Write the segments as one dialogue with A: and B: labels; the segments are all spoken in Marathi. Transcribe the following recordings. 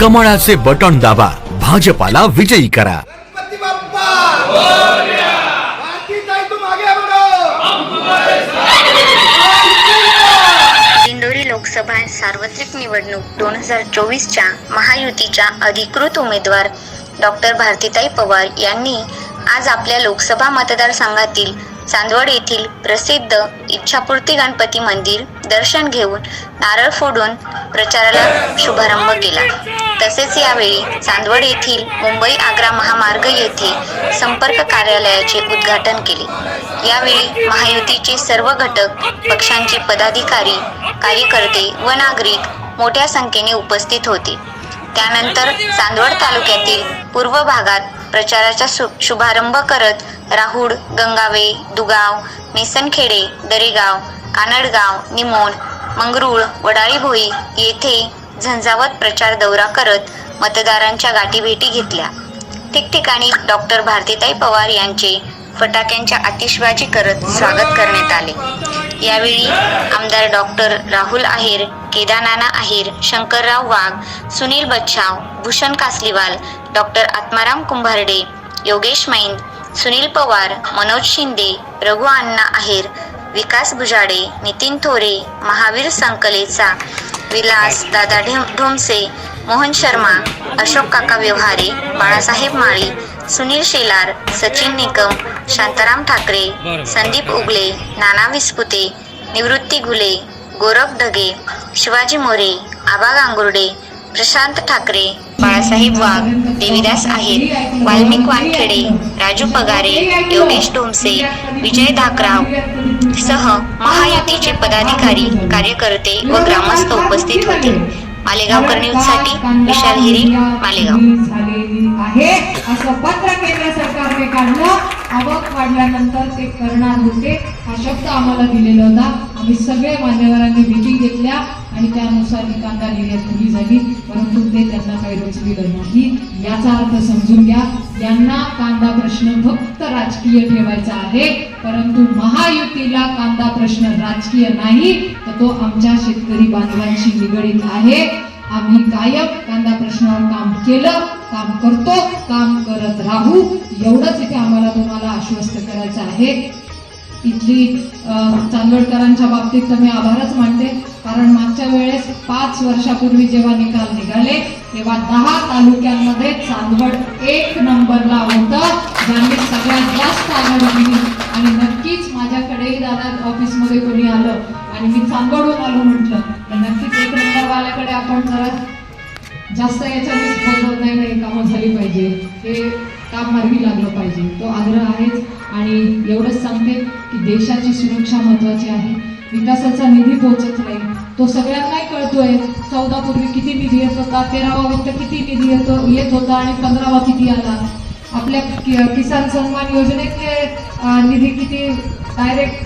A: कमळाचे बटण दाबा. भाजपाला विजयी करा.
B: दिंडोरी लोकसभा सार्वत्रिक निवडणूक दोन हजार चोवीसच्या महायुतीच्या अधिकृत उमेदवार डॉक्टर भारतीताई पवार यांनी आज आपल्या लोकसभा मतदारसंघातील चांदवड येथील प्रसिद्ध इच्छापूर्ती गणपती मंदिर दर्शन घेऊन नारळ फोडून प्रचाराला शुभारंभ केला. तसेच यावेळी चांदवड येथील मुंबई आग्रा महामार्ग येथे संपर्क कार्यालयाचे उद्घाटन केले. यावेळी महायुतीचे सर्व घटक पक्षांचे पदाधिकारी कार्यकर्ते व नागरिक मोठ्या संख्येने उपस्थित होते. त्यानंतर चांदवड तालुक्यातील पूर्व भागात प्रचाराचा शु शुभारंभ करत राहुड गंगावे दुगाव मेसनखेडे दरेगाव कानडगाव निमोण मंगरुळ वडाळीभोई येथे झंझावत प्रचार दौरा करत मतदारांच्या गाठीभेटी घेतल्या. ठिकठिकाणी डॉक्टर भारतीताई पवार यांचे फटाक्यांच्या आतिषबाजी करत स्वागत करण्यात आले. यावेळी आमदार डॉक्टर राहुल आहेर केदारनाना आहेर शंकरराव वाघ सुनील बच्छाव भूषण कासलीवाल डॉक्टर आत्माराम कुंभारडे योगेश मैन सुनील पवार मनोज शिंदे रघु अण्णा आहेर विकास भुजाडे नितीन थोरे महावीर संकलेचा विलास दादा ढोमसे मोहन शर्मा अशोक काका व्यवहारे बाळासाहेब माळी सुनील शेलार सचिन निकम शांताराम ठाकरे संदीप उगले नाना विस्पुते निवृत्ती घुले गोरख ढगे शिवाजी मोरे आबा गांगुर्डे प्रशांत ठाकरे बाळासाहेब वाघ देवीदास आहेर वाल्मिक वानखेडे राजू पगारे योगेश डोमसे विजय धाकराव सह महायुतीचे पदाधिकारी कार्यकर्ते व ग्रामस्थ उपस्थित होते. मालेगावकर न्यूजसाठी विशाल हिरे मालेगाव.
C: झालेली आहे. असं पत्र केंद्र सरकारने काढलं. आवक वाढल्यानंतर ते करणार होते. हा शब्द आम्हाला दिलेला होता. आम्ही सगळे मान्यवरांनी मिटिंग घेतल्या आणि त्यानुसार ही कांदा निर्यात खुली झाली. परंतु ते त्यांना काही रुचलेलं नाही. याचा अर्थ समजून घ्या यांना कांदा प्रश्न फक्त राजकीय ठेवायचा आहे. परंतु महायुतीला कांदा प्रश्न राजकीय नाही तर तो आमच्या शेतकरी बांधवांशी निगडीत आहे. आम्ही कायम कांदा प्रश्नावर काम केलं. काम करतो काम करत राहू. एवढंच इथे आम्हाला तुम्हाला आश्वस्त करायचं आहे. इथली चांदोडकरांच्या चांदवडकरांच्या बाबतीत तर मी आभारच मानते. कारण मागच्या वेळेस पाच वर्षापूर्वी जेव्हा निकाल निघाले तेव्हा दहा तालुक्यांमध्ये चांदवड एक नंबरला होतं. ज्यांनी सगळ्यात जास्त आघाडी दिली आणि नक्कीच माझ्याकडेही दादा ऑफिसमध्ये कोणी आलं आणि मी चांदवडून आलो म्हटलं. तर नक्कीच एक नंबरवाल्याकडे आपण जरा जास्त याच्यानेच बोलत नाही नाही कामं झाली पाहिजे. हे काम मार्गी लागलं पाहिजे. तो आग्रह आहेच. आणि एवढंच सांगते की देशाची सुरक्षा महत्त्वाची आहे. विकासाचा निधी पोहोचत नाही. तो सगळ्यांनाही कळतोय. चौदापूर्वी किती निधी येत होता? तेरावा वित्त किती निधी येतो येत होता? आणि पंधरावा किती आला? आपल्या कि- किसान सन्मान योजनेतले निधी किती डायरेक्ट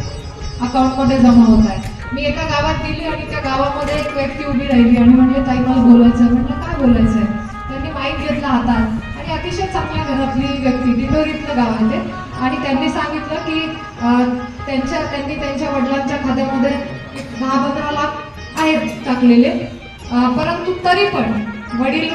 C: अकाउंटमध्ये जमा होत आहे. मी एका गावात गेली आणि त्या गावामध्ये एक व्यक्ती उभी राहिली आणि म्हणले ताई मला बोलायचं म्हटलं बोलायचंय. बोलायचं आहे त्यांनी माईक घेतला हातात. आणि अतिशय चांगल्या घरातली व्यक्ती दिंडोरीतलं गाव आहे ते. आणि त्यांनी सांगितलं की त्यांच्या त्यांनी त्यांच्या वडिलांच्या खात्यामध्ये दहा पंधरा लाख आहेत टाकलेले. परंतु तरी पण वडील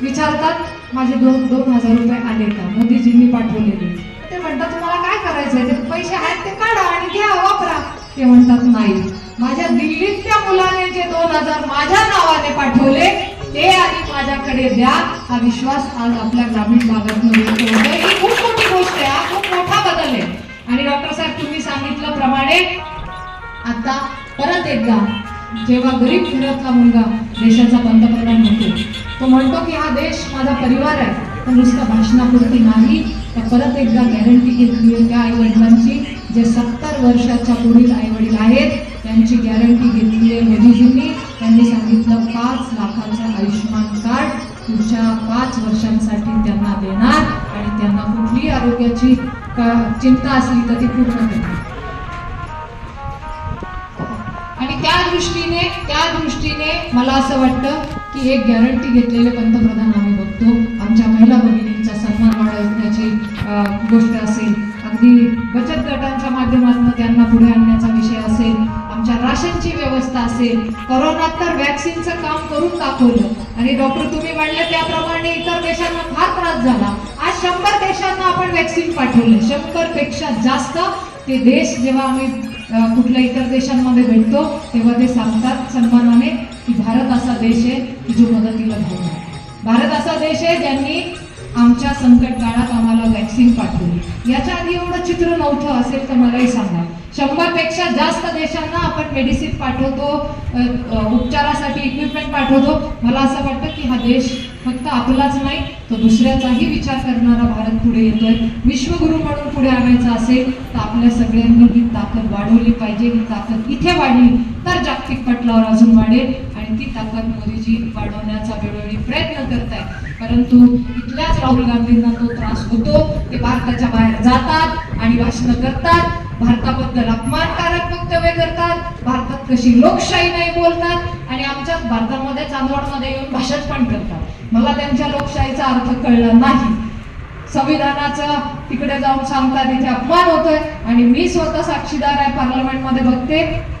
C: विचारतात माझे दोन दोन हजार रुपये आले का? मोदीजींनी पाठवलेले. ते म्हणतात तुम्हाला काय करायचंय? ते पैसे आहेत ते काढा आणि घ्या वापरा. ते म्हणतात नाही. माझ्या दिल्लीतल्या मुलाने जे दोन हजार माझ्या नावाने पाठवले ते आधी माझ्याकडे द्या. हा विश्वास आज आपल्या ग्रामीण भागात म्हणजे ही खूप मोठी गोष्ट आहे. हा खूप मोठा बदल आहे. आणि डॉक्टर साहेब तुम्ही सांगितल्याप्रमाणे आता परत एकदा जेव्हा गरीब फिरतला मुलगा देशाचा पंतप्रधान होतो तो म्हणतो की हा देश माझा परिवार आहे. पण नुसतं भाषणापुरती नाही. तर परत एकदा गॅरंटी घेतली आहे त्या आई वडिलांची जे सत्तर वर्षाच्या पुढील आई वडील आहेत त्यांची गॅरंटी घेतली आहे मोदीजींनी. त्यांनी सांगितलं पाच लाखाचं आयुष्यमान कार्ड पुढच्या पाच वर्षांसाठी त्यांना देणार आणि त्यांना कुठलीही आरोग्याची चिंता असली तर ती पूर्ण करणार. आणि त्या दृष्टीने त्या दृष्टीने मला असं वाटतं की एक गॅरंटी घेतलेले पंतप्रधान आम्ही बघतो. आमच्या महिला भगिनींचा सन्मान वाढवण्याची गोष्ट असेल. अगदी बचत गटांच्या माध्यमातून त्यांना पुढे आणण्याचा विषय असेल. राशनची व्यवस्था असेल करोनात तर व्हॅक्सिनचं काम करून दाखवलं. आणि डॉक्टर तुम्ही म्हणलं त्याप्रमाणे इतर देशांना फार त्रास झाला. आज शंभर देशांना आपण व्हॅक्सिन पाठवले. शंभरपेक्षा जास्त ते देश जेव्हा आम्ही कुठल्या इतर देशांमध्ये भेटतो तेव्हा ते सांगतात सन्मानाने की भारत असा देश आहे की जो मदतीला धावून भारत असा देश आहे ज्यांनी आमच्या संकट काळात आम्हाला व्हॅक्सिन पाठवली याच्या आधी एवढं चित्र नव्हतं असेल तर मलाही सांगा. शंभरपेक्षा जास्त देशांना आपण मेडिसिन पाठवतो उपचारासाठी इक्विपमेंट पाठवतो. मला असं वाटतं की हा देश फक्त आपलाच नाही तर दुसऱ्याचाही विचार करणारा भारत पुढे येतोय. विश्वगुरु म्हणून पुढे आणायचा असेल तर आपल्या सगळ्यांनी ही ताकद वाढवली पाहिजे. ही ताकद इथे वाढली तर जागतिक पटलावर अजून वाढेल. आणि ताकद मोदीजी वाढवण्याचा वेळोवेळी प्रयत्न करत परंतु इथल्याच राहुल गांधींना तो त्रास होतो ते भारताच्या बाहेर जातात आणि भाषणं करतात. भारताबद्दल अपमानकारक वक्तव्य करतात. भारतात कशी लोकशाही नाही बोलतात आणि आमच्याच भारतामध्ये चांदवडमध्ये येऊन भाषण पण करतात. मला त्यांच्या लोकशाहीचा अर्थ कळला नाही. संविधानाचा तिकडे जाऊन सांगतात इथे अपमान होतोय आणि मी स्वतः साक्षीदार आहे पार्लमेंटमध्ये बघते.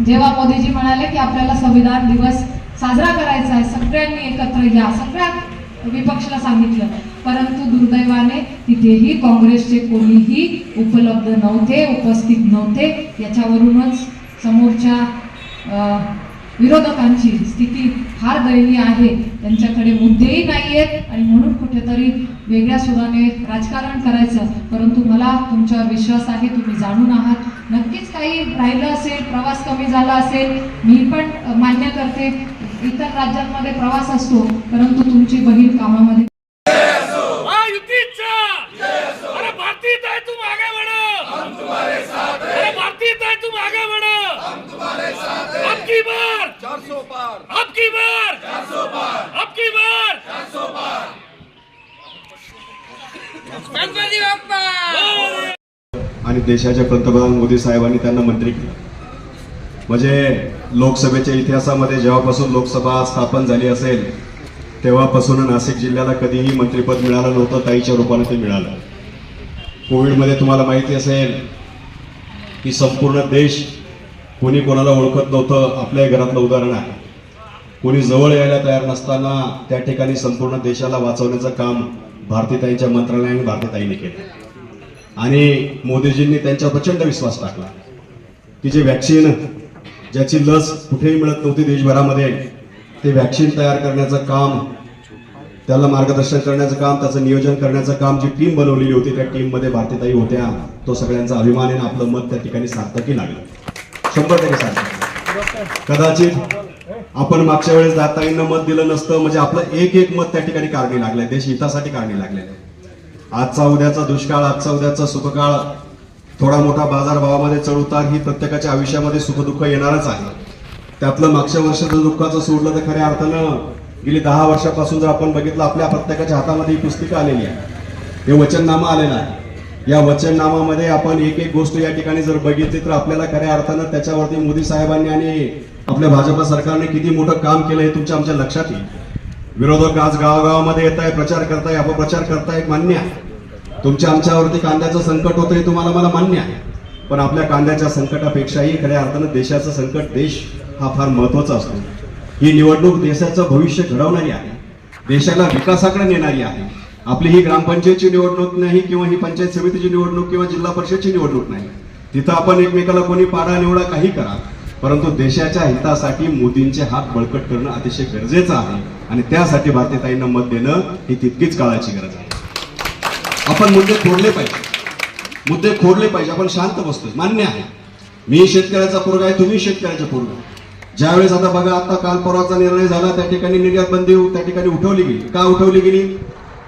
C: जेव्हा मोदीजी म्हणाले की आपल्याला संविधान दिवस साजरा करायचा आहे सगळ्यांनी एकत्र या सगळ्या विपक्षला सांगितलं. परंतु दुर्दैवाने तिथेही काँग्रेसचे कोणीही उपलब्ध नव्हते उपस्थित नव्हते. याच्यावरूनच समोरच्या विरोधकांची स्थिती फार दयनीय आहे. त्यांच्याकडे मुद्देही नाही आहेत आणि म्हणून कुठेतरी वेगळ्या सुराने राजकारण करायचं. परंतु मला तुमच्यावर विश्वास आहे तुम्ही जाणून आहात. नक्कीच काही राहिलं असेल प्रवास कमी झाला असेल मी पण मान्य करते इतर राज्यांमध्ये प्रवास असतो परंतु तुमची बहीण कामामध्ये
D: आणि देशाचे पंतप्रधान मोदी साहेबांनी त्यांना मंत्री केलं. म्हणजे लोकसभेच्या इतिहासामध्ये जेव्हापासून लोकसभा स्थापन झाली असेल तेव्हापासून नाशिक जिल्ह्याला कधीही मंत्रिपद मिळालं नव्हतं ताईच्या रूपाने ते मिळालं. कोविडमध्ये तुम्हाला माहिती असेल की संपूर्ण देश कोणी कोणाला ओळखत नव्हतं आपल्या घरातलं उदाहरण आहे. कोणी जवळ यायला तयार नसताना त्या ठिकाणी संपूर्ण देशाला वाचवण्याचं काम भारतीताईंच्या मंत्रालयाने भारतीताईने केलं. आणि मोदीजींनी त्यांच्या प्रचंड विश्वास टाकला. की जे वॅक्सिन ज्याची लस कुठेही मिळत नव्हती देशभरामध्ये ते वॅक्सिन तयार करण्याचं काम त्याला मार्गदर्शन करण्याचं काम त्याचं नियोजन करण्याचं काम जी टीम बनवलेली होती त्या टीममध्ये भारतीताई होत्या. तो सगळ्यांचा अभिमान आहे आपलं मत त्या ठिकाणी सार्थकी लागलं. शंभर टक्के सार्थक कदाचित आपण मागच्या वेळेस दाताईंना मत दिलं नसतं म्हणजे आपलं एक एक मत त्या ठिकाणी कारणी लागलंय. देश हितासाठी कारणी लागलेलं आहे. आजचा उद्याचा दुष्काळ आजचा उद्याचा सुखकाळ थोडा मोठा बाजारभावामध्ये चढ उतार ही प्रत्येकाच्या आयुष्यामध्ये सुखदुःख येणारच आहे. त्यातलं मागच्या वर्षाचं दुःखाचं सोडलं तर खऱ्या अर्थानं गेली दहा वर्षापासून जर आपण बघितलं आपल्या प्रत्येकाच्या हातामध्ये ही पुस्तिका आलेली आहे. हे वचननामा आलेला आहे. या वचननामामध्ये आपण एक एक गोष्ट या ठिकाणी जर बघितली तर आपल्याला खऱ्या अर्थानं त्याच्यावरती मोदी साहेबांनी आणि आपल्या भाजपा सरकारने किती मोठं काम केलं हे तुमच्या आमच्या लक्षात येईल. विरोधक आज गावागावामध्ये येत आहे प्रचार करताय अपप्रचार करताय मान्य आहे. तुमच्या आमच्यावरती कांद्याचं संकट होतं हे तुम्हाला मला मान्य आहे. पण आपल्या कांद्याच्या संकटापेक्षाही खऱ्या अर्थानं देशाचं संकट देश हा फार महत्त्वाचा असतो. ही निवडणूक देशाचं भविष्य घडवणारी आहे. देशाला विकासाकडे नेणारी आहे. आपली ही ग्रामपंचायतची निवडणूक नाही किंवा ही पंचायत समितीची निवडणूक किंवा जिल्हा परिषदची निवडणूक नाही. तिथं आपण एकमेकाला कोणी पाडा निवडा काही करा. परंतु देशाच्या हितासाठी मोदींचे हात बळकट करणं अतिशय गरजेचं आहे. आणि त्यासाठी भारतीय मत देणं ही तितकीच काळाची गरज आहे. आपण मुद्दे खोडले पाहिजे. मुद्दे खोडले पाहिजे. आपण शांत बसतोय. मान्य आहे. मी शेतकऱ्याचा पोरगा आहे तुम्ही शेतकऱ्याचा पोरगा आहे. ज्यावेळेस आता बघा आता काल परवाचा निर्णय झाला त्या ठिकाणी निर्यात बंदी त्या ठिकाणी उठवली गेली. का उठवली गेली?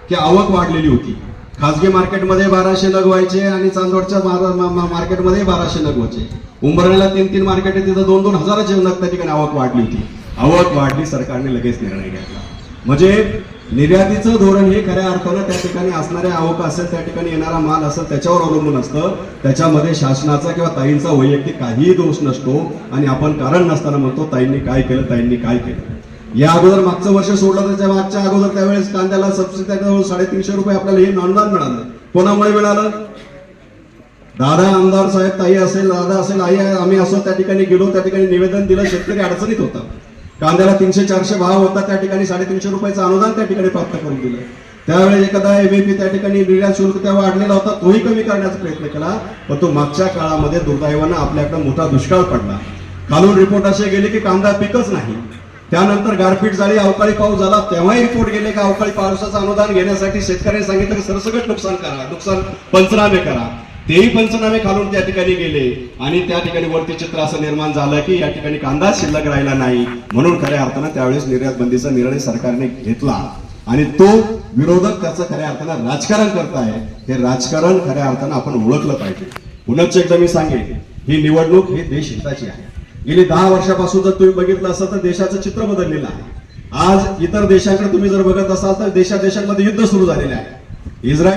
D: की आवक वाढलेली होती. खासगी मार्केटमध्ये बाराशे नग व्हायचे आणि चांदवडच्या मा- मार्केटमध्ये बाराशे नग व्हायचे. उंबरण्याला तीन तीन मार्केट आहे तिथं दोन दोन हजाराचे नग त्या ठिकाणी आवक वाढली होती. आवक वाढली सरकारने लगेच निर्णय घेतला. म्हणजे निर्यातीचं धोरण हे खऱ्या अर्थानं त्या ठिकाणी असणारे आवक असेल त्या ठिकाणी येणारा माल असेल त्याच्यावर अवलंबून असतं. त्याच्यामध्ये शासनाचा किंवा ताईंचा वैयक्तिक काहीही दोष नसतो आणि आपण कारण नसताना म्हणतो ताईंनी काय केलं ताईंनी काय केलं? या अगोदर मागचं वर्ष सोडलं तर मागच्या अगोदर त्यावेळेस कांद्याला सबसिडी साडेतीनशे रुपये आपल्याला हे अनुदान मिळालं. कोणामुळे मिळालं? दादा आमदार साहेब ताई असेल दादा असेल आई आम्ही असो त्या ठिकाणी गेलो त्या ठिकाणी निवेदन दिलं शेतकरी अडचणीत होता. कांद्याला तीनशे चारशे भाव होता त्या ठिकाणी साडेतीनशे रुपयाचं अनुदान त्या ठिकाणी प्राप्त करून दिलं. त्यावेळेस एखादा एमएपी त्या ठिकाणी निर्यात शुल्क तेव्हा वाढलेला होता तोही कमी करण्याचा प्रयत्न केला पण तो मागच्या काळामध्ये दुर्दैवानं आपल्याकडे मोठा दुष्काळ पडला. खालून रिपोर्ट असे गेले की कांदा पिकच नाही. त्यानंतर गारपीट झाली अवकाळी पाऊस झाला तेव्हाही रिपोर्ट गेले की अवकाळी पावसाचं अनुदान घेण्यासाठी शेतकऱ्यांनी सांगितलं की सरसकट नुकसान करा नुकसान पंचनामे करा. तेही पंचनामे खालून त्या ठिकाणी गेले आणि त्या ठिकाणी वरती चित्र असं निर्माण झालं की या ठिकाणी कांदा शिल्लक राहिला नाही. म्हणून खऱ्या अर्थानं त्यावेळेस निर्यात बंदीचा निर्णय सरकारने घेतला. आणि तो विरोधक त्याचं खऱ्या अर्थानं राजकारण करताय हे राजकारण खऱ्या अर्थानं आपण ओळखलं पाहिजे. पुनश्च एकदा मी सांगेन ही निवडणूक ही देश हिताची आहे. गेली दहा वर्षापासून जर तुम्ही बघितलं असाल तर देशाचं चित्र बदललेलं आहे. आज इतर देशांकडे तुम्ही जर बघत असाल तर देशा देशांमध्ये युद्ध सुरू झालेले आहे. इस्रायल